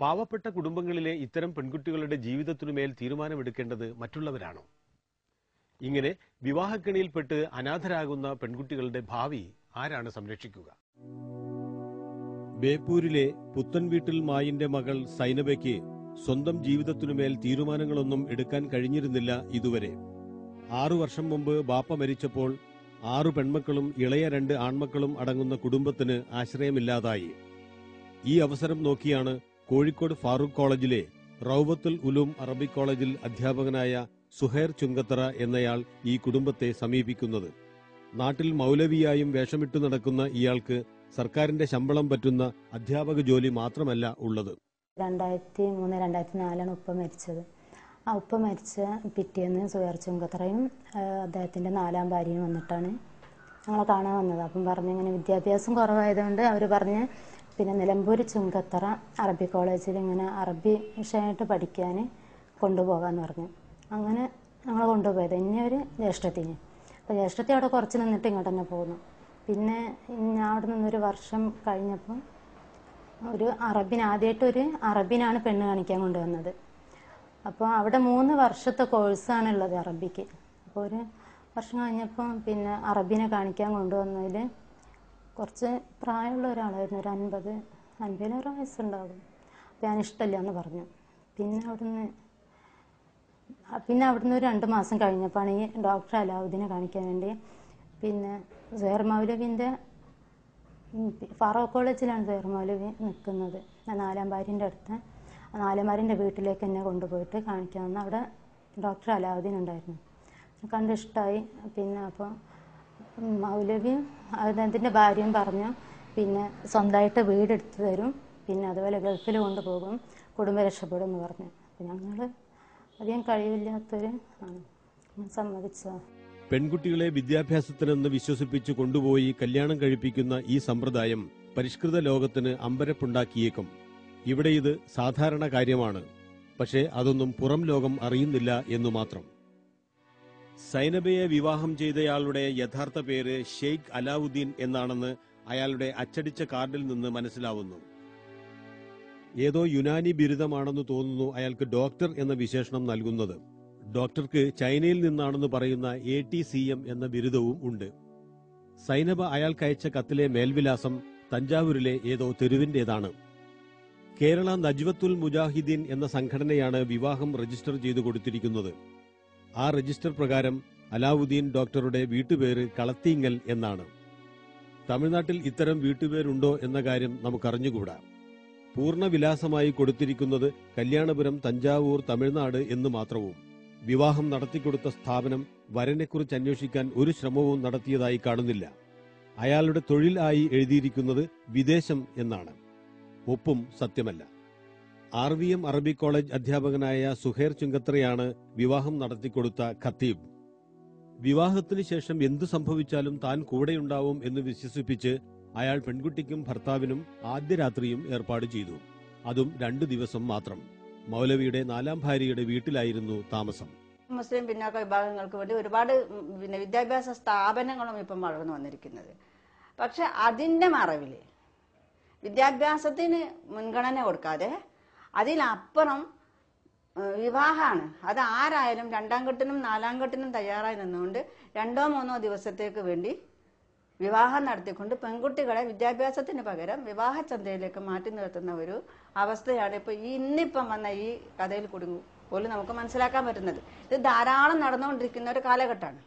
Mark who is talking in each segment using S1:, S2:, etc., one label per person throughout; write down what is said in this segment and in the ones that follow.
S1: പാവപ്പെട്ട കുടുംബങ്ങളിലെ ഇത്തരം പെൺകുട്ടികളുടെ ജീവിതത്തിനുമേൽ തീരുമാനമെടുക്കേണ്ടത് മറ്റുള്ളവരാണോ? ഇങ്ങനെ വിവാഹക്കെണിയിൽപ്പെട്ട് അനാഥരാകുന്ന പെൺകുട്ടികളുടെ ഭാവി ആരാണ് സംരക്ഷിക്കുക? ബേപ്പൂരിലെ പുത്തൻ വീട്ടിൽ മായിന്റെ മകൾ സൈനബയ്ക്ക് സ്വന്തം ജീവിതത്തിനുമേൽ തീരുമാനങ്ങളൊന്നും എടുക്കാൻ കഴിഞ്ഞിരുന്നില്ല ഇതുവരെ. ആറു വർഷം മുമ്പ് ബാപ്പ മരിച്ചപ്പോൾ ആറു പെൺമക്കളും ഇളയ രണ്ട് ആൺമക്കളും അടങ്ങുന്ന കുടുംബത്തിന് ആശ്രയമില്ലാതായി. ഈ അവസരം നോക്കിയാണ് കോഴിക്കോട് ഫാറൂഖ് കോളേജിലെ റൌബത്തുൽ ഉലൂം അറബിക് കോളേജിൽ അധ്യാപകനായ സുഹൈർ ചുങ്കത്തറ എന്നയാൾ ഈ കുടുംബത്തെ സമീപിക്കുന്നത്. നാട്ടിൽ മൗലവിയായും വേഷമിട്ടു നടക്കുന്ന ഇയാൾക്ക് സർക്കാരിന്റെ ശമ്പളം പറ്റുന്ന അധ്യാപക ജോലി മാത്രമല്ല ഉള്ളത്.
S2: രണ്ടായിരത്തി മൂന്ന് രണ്ടായിരത്തി നാലാണ് ഉപ്പ മരിച്ചത്. ആ ഉപ്പ മരിച്ച പിറ്റേന്ന് സുഹേർ ചുങ്കത്തറയും അദ്ദേഹത്തിന്റെ നാലാം ഭാര്യയും വന്നിട്ടാണ് ഞങ്ങളെ കാണാൻ വന്നത്. അപ്പം പറഞ്ഞു ഇങ്ങനെ വിദ്യാഭ്യാസം കുറവായതുകൊണ്ട് അവർ പറഞ്ഞ് പിന്നെ നിലമ്പൂർ ചുങ്കത്തറ അറബി കോളേജിൽ ഇങ്ങനെ അറബി വിഷയമായിട്ട് പഠിക്കാൻ കൊണ്ടുപോകാമെന്ന് പറഞ്ഞു. അങ്ങനെ ഞങ്ങൾ കൊണ്ടുപോയത്. ഇനി ഒരു ജ്യേഷ്ഠത്തിന്. അപ്പോൾ ജ്യേഷ്ഠത്തി അവിടെ കുറച്ച് നിന്നിട്ട് ഇങ്ങോട്ട് തന്നെ പോന്നു പിന്നെ ഞാൻ അവിടെ നിന്നൊരു വർഷം കഴിഞ്ഞപ്പം ഒരു അറബിന് ആദ്യമായിട്ട് ഒരു അറബിനാണ് പെണ്ണ് കാണിക്കാൻ കൊണ്ടുവന്നത്. അപ്പോൾ അവിടെ മൂന്ന് വർഷത്തെ കോഴ്സാണ് ഉള്ളത് അറബിക്ക്. അപ്പോൾ ഒരു വർഷം കഴിഞ്ഞപ്പം പിന്നെ അറബിനെ കാണിക്കാൻ കൊണ്ടുവന്നതിൽ കുറച്ച് പ്രായമുള്ള ഒരാളായിരുന്നു ഒരു അൻപത് അൻപതിലേറെ വയസ്സുണ്ടാകും. അപ്പം ഞാൻ ഇഷ്ടമില്ല എന്ന് പറഞ്ഞു. പിന്നെ അവിടുന്ന് പിന്നെ അവിടുന്ന് ഒരു രണ്ട് മാസം കഴിഞ്ഞപ്പോൾ ഈ ഡോക്ടർ അലാവുദ്ദീനെ കാണിക്കാൻ വേണ്ടി പിന്നെ സുഹേർ മൗലവിന്റെ കോളേജിലാണ് സുഹേർ മൗലവി നിൽക്കുന്നത്. ആ നാലാം ഭാര്യന്റെ അടുത്ത് ആ നാലാം ഭാര്യന്റെ വീട്ടിലേക്ക് എന്നെ കൊണ്ടുപോയിട്ട് കാണിക്കാൻ അവിടെ ഡോക്ടർ അലാവുദ്ദീൻ ഉണ്ടായിരുന്നു. കണ്ട് ഇഷ്ടമായി പിന്നെ അപ്പോൾ മൗലവിയും അതിന്റെ ഭാര്യയും പറഞ്ഞു പിന്നെ സ്വന്തമായിട്ട് വീടെടുത്ത് തരും. പിന്നെ അതുപോലെ ഗൾഫിൽ കൊണ്ടുപോകും. കുടുംബം രക്ഷപ്പെടും എന്ന് പറഞ്ഞു. അപ്പം ഞങ്ങൾ അധികം കഴിവില്ലാത്തൊരു സമ്മതിച്ചതാണ്.
S1: പെൺകുട്ടികളെ വിദ്യാഭ്യാസത്തിനെന്ന് വിശ്വസിപ്പിച്ച് കൊണ്ടുപോയി കല്യാണം കഴിപ്പിക്കുന്ന ഈ സമ്പ്രദായം പരിഷ്കൃത ലോകത്തിന് അമ്പരപ്പുണ്ടാക്കിയേക്കും. ഇവിടെ ഇത് സാധാരണ കാര്യമാണ്. പക്ഷേ അതൊന്നും പുറം ലോകം അറിയുന്നില്ല എന്നു മാത്രം. സൈനബയെ വിവാഹം ചെയ്തയാളുടെ യഥാർത്ഥ പേര് ഷെയ്ഖ് അലാവുദ്ദീൻ എന്നാണെന്ന് അയാളുടെ അച്ചടിച്ച കാർഡിൽ നിന്ന് മനസ്സിലാവുന്നു. ഏതോ യുനാനി ബിരുദമാണെന്ന് തോന്നുന്നു അയാൾക്ക് ഡോക്ടർ എന്ന വിശേഷണം നൽകുന്നത്. ഡോക്ടർക്ക് ചൈനയിൽ നിന്നാണെന്ന് പറയുന്ന എ ടി സി എം എന്ന ബിരുദവും ഉണ്ട്. സൈനബ അയാൾക്കയച്ച കത്തിലെ മേൽവിലാസം തഞ്ചാവൂരിലെ ഏതോ തെരുവിന്റേതാണ്. കേരള നജ്വത്തുൽ മുജാഹിദ്ദീൻ എന്ന സംഘടനയാണ് വിവാഹം രജിസ്റ്റർ ചെയ്തു കൊടുത്തിരിക്കുന്നത്. ആ രജിസ്റ്റർ പ്രകാരം അലാവുദ്ദീൻ ഡോക്ടറുടെ വീട്ടുപേര് കളത്തീങ്ങൽ എന്നാണ്. തമിഴ്നാട്ടിൽ ഇത്തരം വീട്ടുപേരുണ്ടോ എന്ന കാര്യം നമുക്കറിഞ്ഞുകൂടാ. പൂർണവിലാസമായി കൊടുത്തിരിക്കുന്നത് കല്യാണപുരം തഞ്ചാവൂർ തമിഴ്നാട് എന്ന് മാത്രവും. വിവാഹം നടത്തിക്കൊടുത്ത സ്ഥാപനം വരനെക്കുറിച്ച് അന്വേഷിക്കാൻ ഒരു ശ്രമവും നടത്തിയതായി കാണുന്നില്ല. അയാളുടെ തൊഴിൽ ആയി എഴുതിയിരിക്കുന്നത് വിദേശം എന്നാണ്. ഒപ്പും സത്യമല്ല. ആർ വി എം അറബി കോളേജ് അധ്യാപകനായ സുഹേർ ചുങ്കത്രയാണ് വിവാഹം നടത്തിക്കൊടുത്ത ഖത്തീബ്. വിവാഹത്തിന് ശേഷം എന്തു സംഭവിച്ചാലും താൻ കൂടെയുണ്ടാവും എന്ന് വിശ്വസിപ്പിച്ച് അയാൾ പെൺകുട്ടിക്കും ഭർത്താവിനും ആദ്യ രാത്രിയും ഏർപ്പാട് ചെയ്തു. അതും രണ്ടു ദിവസം മാത്രം. മൗലവിയുടെ നാലാം ഭാര്യയുടെ വീട്ടിലായിരുന്നു താമസം.
S3: മുസ്ലിം പിന്നാക്ക വിഭാഗങ്ങൾക്ക് വേണ്ടി ഒരുപാട് പിന്നെ വിദ്യാഭ്യാസ സ്ഥാപനങ്ങളും ഇപ്പം വളർന്നു വന്നിരിക്കുന്നത്. പക്ഷെ അതിന്റെ മറവിൽ വിദ്യാഭ്യാസത്തിന് മുൻഗണന കൊടുക്കാതെ അതിലപ്പുറം വിവാഹമാണ്. അത് ആരായാലും രണ്ടാം കെട്ടിനും നാലാം കെട്ടിനും തയ്യാറായി നിന്നുകൊണ്ട് രണ്ടോ മൂന്നോ ദിവസത്തേക്ക് വേണ്ടി വിവാഹം നടത്തിക്കൊണ്ട് പെൺകുട്ടികളെ വിദ്യാഭ്യാസത്തിന് പകരം വിവാഹചന്തയിലേക്ക് മാറ്റി നിർത്തുന്ന ഒരു അവസ്ഥയാണ് ഇപ്പൊ ഈ ഇന്നിപ്പം വന്ന ഈ കഥയിൽ കുടുങ്ങും പോലും നമുക്ക് മനസ്സിലാക്കാൻ പറ്റുന്നത്. ഇത് ധാരാളം നടന്നുകൊണ്ടിരിക്കുന്ന ഒരു കാലഘട്ടമാണ്.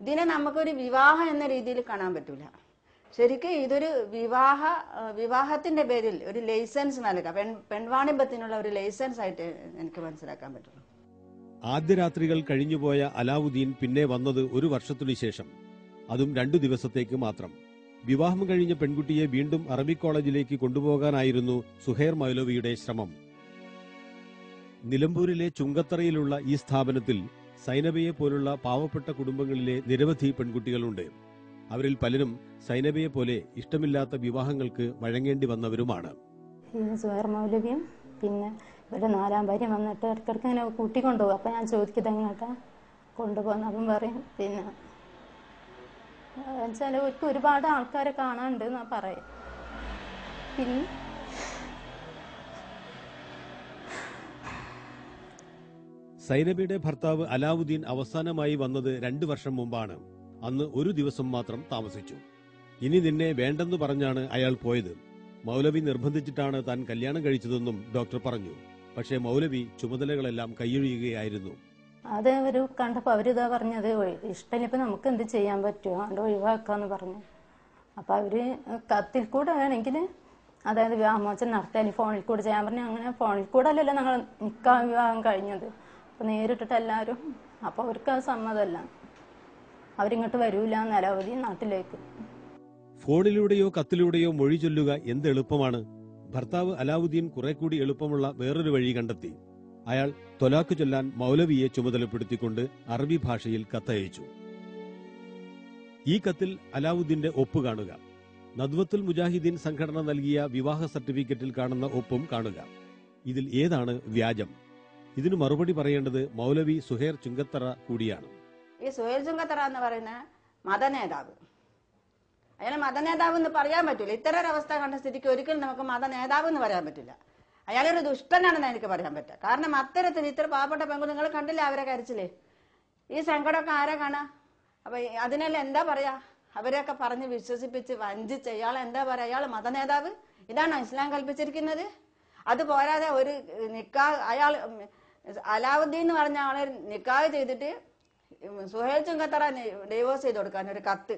S3: ഇതിനെ നമുക്കൊരു വിവാഹം എന്ന രീതിയിൽ കാണാൻ പറ്റൂല. ശരിക്കും ഇതൊരു വിവാഹ വിവാഹത്തിന്റെ പേരിൽ ഒരു ലൈസൻസ് നൽകുക പെൺ പെൺവാണിഭത്തിനുള്ള ഒരു ലൈസൻസ് ആയിട്ട് എനിക്ക് മനസ്സിലാക്കാൻ പറ്റുള്ളൂ
S1: ആദ്യ രാത്രികൾ കഴിഞ്ഞുപോയ അലാവുദ്ദീൻ പിന്നെ വന്നത് ഒരു വർഷത്തിനു ശേഷം. അതും രണ്ടു ദിവസത്തേക്ക് മാത്രം. വിവാഹം കഴിഞ്ഞ പെൺകുട്ടിയെ വീണ്ടും അറബി കോളേജിലേക്ക് കൊണ്ടുപോകാനായിരുന്നു സുഹേർ മൗലവിയുടെ ശ്രമം. നിലമ്പൂരിലെ ചുങ്കത്തറയിലുള്ള ഈ സ്ഥാപനത്തിൽ സൈനബയെ പോലുള്ള പാവപ്പെട്ട കുടുംബങ്ങളിലെ നിരവധി പെൺകുട്ടികളുണ്ട്. അവരിൽ പലരും സൈനബയെ പോലെ ഇഷ്ടമില്ലാത്ത വിവാഹങ്ങൾക്ക് വഴങ്ങേണ്ടി വന്നവരുമാണ്.
S2: സുഹൈർ പിന്നെ ഇവരുടെ നാലാം ഭാര്യ വന്നിട്ട് ഇടയ്ക്കിടയ്ക്ക് ഇങ്ങനെ കൂട്ടിക്കൊണ്ടുപോകും. അപ്പം ഞാൻ ചോദിക്കുന്നത് എങ്ങോട്ടാ കൊണ്ടുപോകുന്ന അപ്പം പറയും. പിന്നെ വെച്ചാൽ ഒരിക്കൽ ഒരുപാട് ആൾക്കാരെ കാണാനുണ്ട് എന്നാ പറയും. പിന്നെ
S1: സൈനബിയുടെ ഭർത്താവ് അലാവുദ്ദീൻ അവസാനമായി വന്നത് രണ്ടു വർഷം മുമ്പാണ്. അന്ന് ഒരു ദിവസം മാത്രം താമസിച്ചു. ഇനി നിന്നെ വേണ്ടെന്ന് പറഞ്ഞാണ് അയാൾ പോയത്. മൗലവി നിർബന്ധിച്ചിട്ടാണ് താൻ കല്യാണം കഴിച്ചതെന്നും ഡോക്ടർ പറഞ്ഞു. പക്ഷേ മൗലവി ചുമതലകളെല്ലാം കൈയൊഴിയുകയായിരുന്നു.
S2: അത് അവർ കണ്ടപ്പോൾ അവരിതാ പറഞ്ഞത് ഇഷ്ടമില്ലപ്പോൾ നമുക്ക് എന്ത് ചെയ്യാൻ പറ്റുമോ അതുകൊണ്ട് ഒഴിവാക്കാന്ന് പറഞ്ഞു. അപ്പോൾ അവർ കത്തിൽ കൂടെ വേണമെങ്കിൽ അതായത് വിവാഹമോചനം നടത്താൻ ഫോണിൽ കൂടെ ചെയ്യാൻ പറഞ്ഞു അങ്ങനെ ഫോണിൽ കൂടെ അല്ലല്ലോ ഞങ്ങൾ നിൽക്കാൻ വിവാഹം കഴിഞ്ഞത്. അപ്പോൾ നേരിട്ടിട്ട് എല്ലാവരും അപ്പോൾ അവർക്ക് അത് സമ്മതമല്ല. അവരിങ്ങോട്ട് വരൂല നിരവധി നാട്ടിലേക്ക്.
S1: ഫോണിലൂടെയോ കത്തിലൂടെയോ മൊഴി ചൊല്ലുക എന്ത് എളുപ്പമാണ്? ഭർത്താവ് അലാവുദ്ദീൻ കുറെ കൂടി എളുപ്പമുള്ള വേറൊരു വഴി കണ്ടെത്തി. അയാൾ തൊലാക്ക് ചൊല്ലാൻ മൗലവിയെ ചുമതലപ്പെടുത്തിക്കൊണ്ട് അറബി ഭാഷയിൽ കത്തയച്ചു. ഈ കത്തിൽ അലാവുദ്ദീന്റെ ഒപ്പ് കാണുക. നദ്വത്തുൽ മുജാഹിദ്ദീൻ സംഘടന നൽകിയ വിവാഹ സർട്ടിഫിക്കറ്റിൽ കാണുന്ന ഒപ്പും കാണുക. ഇതിൽ ഏതാണ് വ്യാജം? ഇതിനു മറുപടി പറയേണ്ടത് മൗലവി സുഹേർ ചുങ്കത്തറ കൂടിയാണ്.
S3: ഈ സുഹേൽ ചുങ്കത്തറ എന്ന് പറയുന്ന മതനേതാവ്. അയാൾ മതനേതാവ് എന്ന് പറയാൻ പറ്റില്ല ഇത്തരം അവസ്ഥ കണ്ട സ്ഥിതിക്ക് ഒരിക്കലും നമുക്ക് മതനേതാവ് എന്ന് പറയാൻ പറ്റില്ല. അയാളൊരു ദുഷ്ടനാണെന്ന് എനിക്ക് പറയാൻ പറ്റുക കാരണം അത്തരത്തിൽ ഇത്ര പാവപ്പെട്ട നിങ്ങൾ കണ്ടില്ല അവരെ കരച്ചില്ലേ ഈ സങ്കടമൊക്കെ ആരാ കാണാ? അപ്പൊ അതിനെല്ലാം എന്താ പറയാ? അവരെയൊക്കെ പറഞ്ഞ് വിശ്വസിപ്പിച്ച് വഞ്ചിച്ച് അയാൾ എന്താ പറയാ? അയാൾ മതനേതാവ്? ഇതാണോ ഇസ്ലാം കൽപ്പിച്ചിരിക്കുന്നത്? അത് പോരാതെ ഒരു നിക്കാ അയാൾ അലാവുദ്ദീൻ എന്ന് പറഞ്ഞ ആളെ നിക്കാഹ് ചെയ്തിട്ട് സുഹേൽ ചുങ്കത്തറ ഡൈവോഴ്സ് ചെയ്ത് കൊടുക്കാൻ ഒരു കത്ത്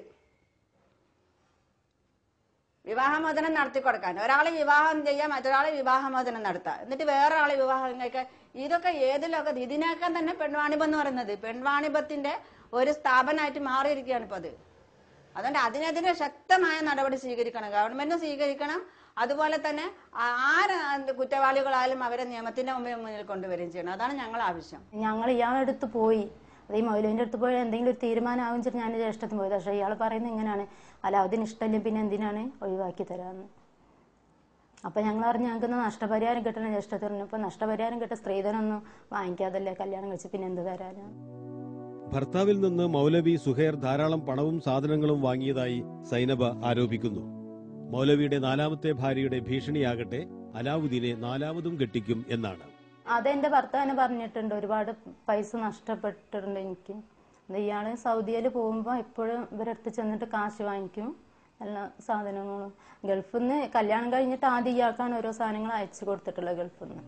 S3: വിവാഹമോചനം നടത്തി കൊടുക്കാൻ ഒരാളെ വിവാഹം ചെയ്യാൻ മറ്റൊരാളെ വിവാഹമോചനം നടത്താം. എന്നിട്ട് വേറെ ആളെ വിവാഹം ഇതൊക്കെ ഏത് ലോകത്ത് ഇതിനേക്കാൾ തന്നെ പെൺവാണിഭം എന്ന് പറയുന്നത്. പെൺവാണിഭത്തിന്റെ ഒരു സ്ഥാപനമായിട്ട് മാറിയിരിക്കുകയാണ് ഇപ്പൊ അത് അതുകൊണ്ട് അതിനെതിരെ ശക്തമായ നടപടി സ്വീകരിക്കണം. ഗവൺമെന്റ് സ്വീകരിക്കണം. അതുപോലെ തന്നെ ആര് കുറ്റവാളികളായാലും അവരെ നിയമത്തിന്റെ മുമ്പിൽ മുന്നിൽ കൊണ്ടുവരികയും ചെയ്യണം. അതാണ് ഞങ്ങൾ ആവശ്യം
S2: ഞങ്ങൾ ഇയാളെടുത്ത് പോയി. അത് ഈ അടുത്ത് പോയി എന്തെങ്കിലും ഒരു തീരുമാനമാകും വെച്ചിട്ട് ഞാൻ ജ്യേഷ്ഠത്തിന് പോയത്. പക്ഷേ ഇയാൾ പറയുന്നത് ഇങ്ങനെയാണ് അലാവുദ്ദീൻ ഇഷ്ടമല്ലേ പിന്നെ എന്തിനാണ് ഒഴിവാക്കി തരാമെന്ന് അപ്പം ഞങ്ങൾ പറഞ്ഞു ഞങ്ങൾക്ക് നഷ്ടപരിഹാരം കിട്ടണം ജ്യേഷ്ഠത്തിൽ പറഞ്ഞപ്പോൾ നഷ്ടപരിഹാരം കിട്ട സ്ത്രീധനൊന്നും വാങ്ങിക്കാതല്ലേ കല്യാണം കഴിച്ച് പിന്നെ എന്ത് തരാനാണ്
S1: ഭർത്താവിൽ നിന്ന് മൗലവി സുഹേർ ധാരാളം പണവും സാധനങ്ങളും വാങ്ങിയതായി സൈനബ ആരോപിക്കുന്നു. മൗലവിയുടെ നാലാമത്തെ ഭാര്യയുടെ ഭീഷണിയാകട്ടെ അലാവുദ്ദീനെ നാലാമതും കെട്ടിക്കും എന്നാണ്.
S2: അതെന്റെ ഭർത്താവിനെ പറഞ്ഞിട്ടുണ്ട് ഒരുപാട് പൈസ നഷ്ടപ്പെട്ടിട്ടുണ്ട് എനിക്ക്. ഇയാൾ സൗദിയിൽ പോകുമ്പോൾ എപ്പോഴും ഇവരടുത്ത് ചെന്നിട്ട് കാശ് വാങ്ങിക്കും. എല്ലാ സാധനങ്ങളും. ഗൾഫിൽ നിന്ന് കല്യാണം കഴിഞ്ഞിട്ട് ആദ്യം ഇയാൾക്കാണ് ഓരോ സാധനങ്ങൾ അയച്ചു കൊടുത്തിട്ടുള്ളത് ഗൾഫിൽ നിന്ന്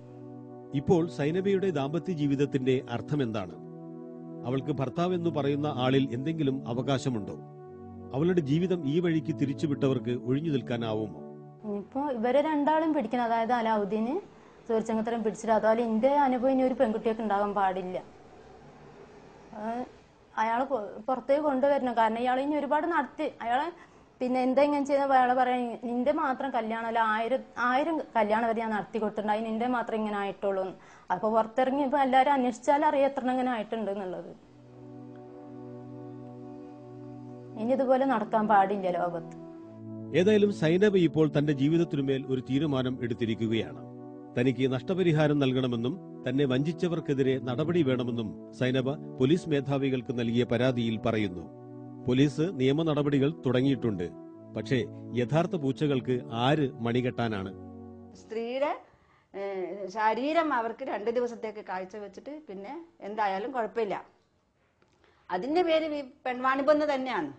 S1: ഇപ്പോൾ സൈനബയുടെ ദാമ്പത്യ ജീവിതത്തിന്റെ അർത്ഥം എന്താണ് അവൾക്ക് ഭർത്താവ് എന്ന് പറയുന്ന ആളിൽ എന്തെങ്കിലും അവകാശമുണ്ടോ? അവളുടെ ജീവിതം ഈ വഴിക്ക് തിരിച്ചുവിട്ടവർക്ക് ഒഴിഞ്ഞു നിൽക്കാനാവുമോ?
S2: ഇപ്പോ ഇവരെ രണ്ടാളും പിടിക്കണം. അതായത് അലാവുദ്ദീന് തീർച്ചയായിട്ടും പിടിച്ചില്ല. അതുപോലെ എന്റെ അനുഭവം ഇനി ഒരു പെൺകുട്ടിയൊക്കെ ഉണ്ടാകാൻ പാടില്ല. അയാൾ പുറത്തേക്ക് കൊണ്ടുവരണം. കാരണം ഇയാൾ ഇനി ഒരുപാട് നടത്തി. അയാളെ പിന്നെ എന്താ ഇങ്ങനെ ചെയ്ത അയാളെ പറയാൻ നിന്റെ മാത്രം കല്യാണം അല്ല ആയിരം ആയിരം കല്യാണം വരെ ഞാൻ നടത്തി കൊടുത്തിട്ടുണ്ട് അതിന് നിന്റെ മാത്രം ഇങ്ങനെ ആയിട്ടുള്ളൂ. എന്ന്. അപ്പൊ പുറത്തിറങ്ങി ഇപ്പൊ എല്ലാരും അന്വേഷിച്ചാൽ അറിയാം എത്ര ഇങ്ങനെ ആയിട്ടുണ്ട് എന്നുള്ളത്. ഇനി ഇതുപോലെ നടക്കാൻ പാടില്ല ലോകത്ത്.
S1: ഏതായാലും സൈനബ് ഇപ്പോൾ തന്റെ ജീവിതത്തിനുമേൽ ഒരു തീരുമാനം എടുത്തിരിക്കുകയാണ്. തനിക്ക് നഷ്ടപരിഹാരം നൽകണമെന്നും തന്നെ വഞ്ചിച്ചവർക്കെതിരെ നടപടി വേണമെന്നും സൈനബ പോലീസ് മേധാവികൾക്ക് നൽകിയ പരാതിയിൽ പറയുന്നു. പോലീസ് നിയമ നടപടികൾ തുടങ്ങിയിട്ടുണ്ട്. പക്ഷേ യഥാർത്ഥ പൂച്ചകൾക്ക് ആര് മണികെട്ടാനാണ്?
S3: സ്ത്രീയുടെ ശരീരം അവർക്ക് രണ്ട് ദിവസത്തേക്ക് കാഴ്ച വെച്ചിട്ട് പിന്നെ എന്തായാലും കുഴപ്പമില്ല. അതിന്റെ പേര് വി- തന്നെയാണ്.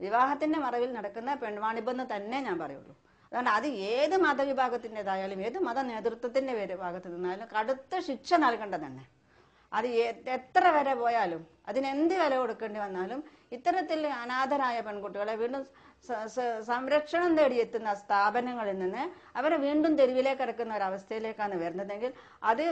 S3: വിവാഹത്തിന്റെ മറവിൽ നടക്കുന്ന പെൺവാണിഭം തന്നെ ഞാൻ പറയുള്ളൂ. അതുകൊണ്ട് അത് ഏത് മതവിഭാഗത്തിന്റെതായാലും ഏത് മത നേതൃത്വത്തിന്റെ വിഭാഗത്തിൽ നിന്നായാലും കടുത്ത ശിക്ഷ നൽകേണ്ടതന്നെ അത് എത്ര വരെ പോയാലും അതിനെന്ത് വില കൊടുക്കേണ്ടി വന്നാലും ഇത്തരത്തിൽ അനാഥരായ പെൺകുട്ടികളെ വീണ്ടും സംരക്ഷണം തേടിയെത്തുന്ന സ്ഥാപനങ്ങളിൽ നിന്ന് അവരെ വീണ്ടും തെരുവിലേക്ക് ഇറക്കുന്ന ഒരു അവസ്ഥയിലേക്കാണ് വരുന്നതെങ്കിൽ അത്